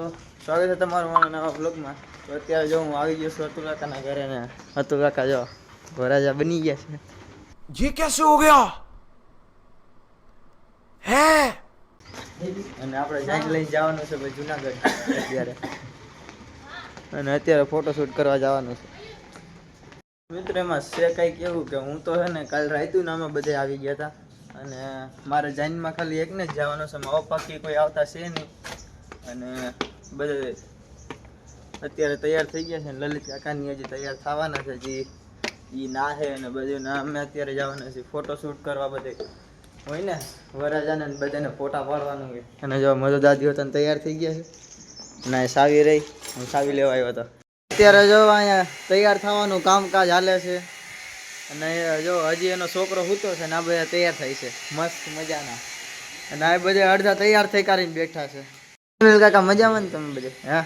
સ્વાગત છે તમારું મારા નવા બ્લોગમાં તો અત્યારે જો હું આવી ગયો છું અતુલ કાકાના ઘરે ને અતુલ કાકા જો વરાજા બની ગયા છે. જે કેસે હો ગયા? હે? અને આપણે જાઈન લઈને જવાનું છે ભાઈ જુનાગઢ અત્યારે. અને અત્યારે ફોટોશૂટ કરવા જવાનું છે. મિત્ર એમાં છે કંઈક એવું કે હું તો છે ને કાલ રાયતું નામે બધે આવી ગયા હતા. અને મારે જાઈનમાં ખાલી એકને જ જવાનું છે. મારા પપ્પા કોઈ આવતા છે નહીં. અને બધે અત્યારે તૈયાર થઈ ગયા છે લલિત કાકાની હજી તૈયાર થવાના છે જે. એ ના છે અને બધું ના અમે અત્યારે જવાના છીએ ફોટોશૂટ કરવા બધે. હોય ને? વરરાજાને બધાને ફોટા પાડવાનું હોય. અને જો મધુ દાદીઓ તને તૈયાર થઈ ગયા છે. ના સાવી રહી. હું સાવી લેવા આવ્યો હતો અત્યારે જો અહીંયા તૈયાર થવાનું કામકાજ હાલે છે. અને જો હજી એનો છોકરો સૂતો છે ને આ બધા તૈયાર થાય છે. મસ્ત મજાના. અને આ બધા અડધા તૈયાર થઈ કરીને બેઠા છે. કાકા, મજામાં તમે બધે? હા?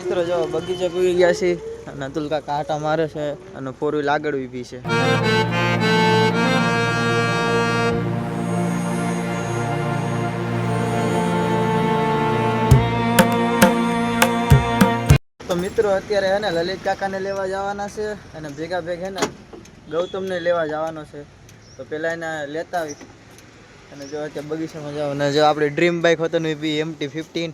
મિત્રો, જો, બગીચે પૂરી ગયા છે અને અતુલ કાકા આટા મારે છે અને ફોર વ્હીલ આગળ ઊભી છે. તો મિત્રો, અત્યારે હે ને લલિત કાકાને લેવા જવાના છે અને ભેગા ભેગ હે ને ગૌતમને લેવા જવાનો છે. તો પેલા એને લેતા આવી અને જો અત્યારે બગીચામાં જાવ અને જો આપણે ડ્રીમ બાઇક હોતો ને બી એમટી ફિફ્ટીન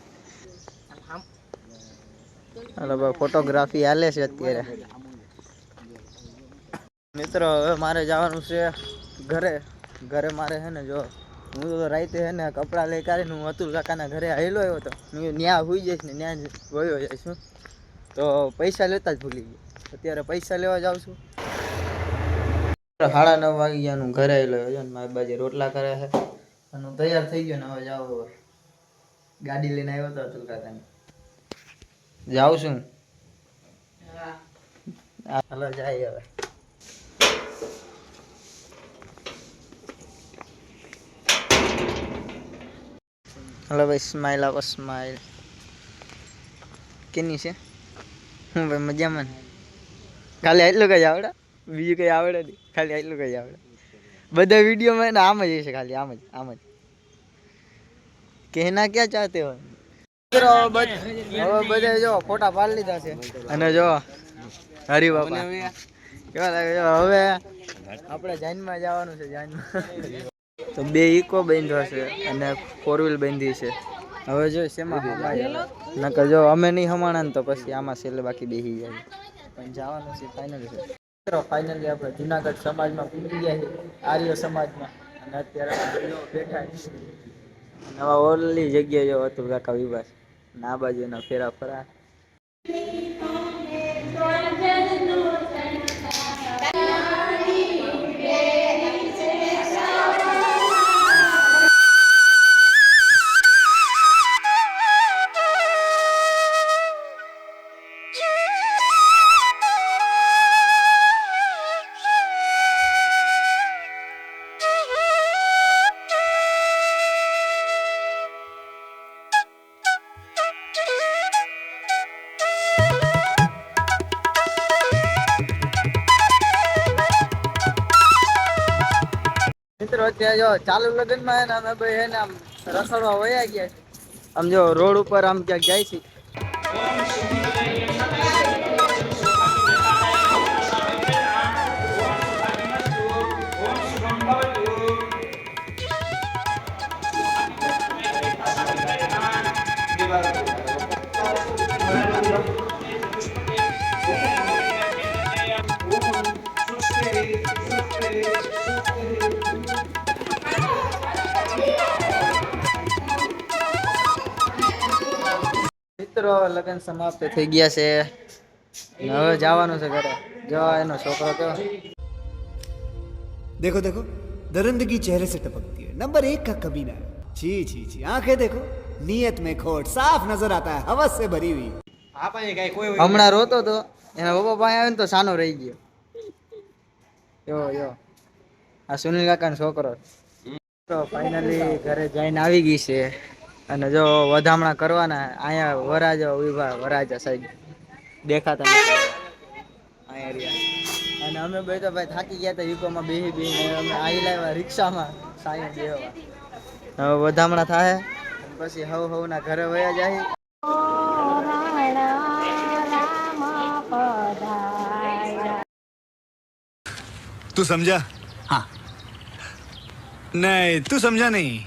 હાલો ભાઈ ફોટોગ્રાફી હાલે છે અત્યારે. મિત્રો, હવે મારે જવાનું છે ઘરે. ઘરે મારે છે ને જો, હું તો રાતે છે ને કપડાં લઈ કાઢીને હું અતુલ કાકાના ઘરે આવેલો આવ્યો હતો હું ત્યાં હોઈ જઈશ ને ત્યાં જ વયો જઈશ હું. તો પૈસા લેતા જ ભૂલી ગયો. અત્યારે પૈસા લેવા જાઉં છું. સાડા નવ વાગી ગયા હું ઘરે આવેલો આવ્યો ને મારી બાજુ રોટલા કરે છે અને હું તૈયાર થઈ ગયો ને હવે જાવ હવે. ગાડી લઈને આવ્યો હતો અતુલ કાકાની. જાઉં છું. હાલો જાય હવે. હલો ભાઈ સ્માઈલ આપો સ્માઈલ કેની છે? હું ભાઈ મજામાં કાલે આટલું કઈ આવડે? બીજું કઈ આવડે નહીં. ખાલી આટલું કઈ આવડે. બધા વિડીયોમાં આમ જ હશે ખાલી, આમ જ આમ જ. કહેના ક્યાં ચાહતે હોય? બધા જો ફોટા પાડી લીધા અને હવે આપણે જાનમાં જવાનું છે, જાનમાં. તો બે ઇકો બાંધ્યો છે અને ફોર વ્હીલ બાંધી છે. હવે જો શેમાં નકર જો અમે નહીં હમાણા ને તો પછી આમાં છેલ્લે બાકી બેસી જાય. પણ જવાનું છે ફાઇનલ છે. ફાઇનલી આપણે જુનાગઢ સમાજમાં પૂરી ગયા છે આર્ય સમાજમાં. અને અત્યારે બેઠા છીએ. નવા ઓલી જગ્યાએ જો અતુલ કાકા વિભાસ. ના આ બાજુ ફેરા ફરા. મિત્રો, અત્યારે જો ચાલુ લગ્નમાં હે ને, અમે ભાઈ હે ને આમ રસોડવા વયા ગયા આમ જો રોડ ઉપર આમ ક્યાંક જાય છે મિત્રો લગ્ન સમાપ્ત થઈ ગયા છે. હવે જવાનું છે ઘરે. જો એનો છોકરો કયો? દેખો દેખો. દરંદગી ચહેરે સે ટપકતી હૈ નંબર એક કા કબીના. જી જી જી. આંખે દેખો. નિયત મેં ખોટ. સાફ નજર આતા હૈ. હવસ સે ભરી હુઈ. હમણાં રોતો તો. એના પપ્પા પાસે આવે ને તો સાનો રહી ગયો. યો યો આ સુનિલ કાકાનો છોકરો તો ફાઇનલી ઘરે જઈને આવી ગઈ છે. અને જો વધામણા કરવાના અહીંયા વરાજો વિભાગ વરાજા સાહેબ. દેખાતા અહીંયા રહ્યા. અને અમે બે તો ભાઈ થાકી ગયા હતા યુકોમાં બેહી બેહી અમે આવી લાવ્યા રિક્ષામાં. સાંજે બેહવા. હવે વધામણા થાય પછી હવ હવ ના ઘરે વયા જાય. તું સમજા? હા. નહીં તું સમજા નહીં.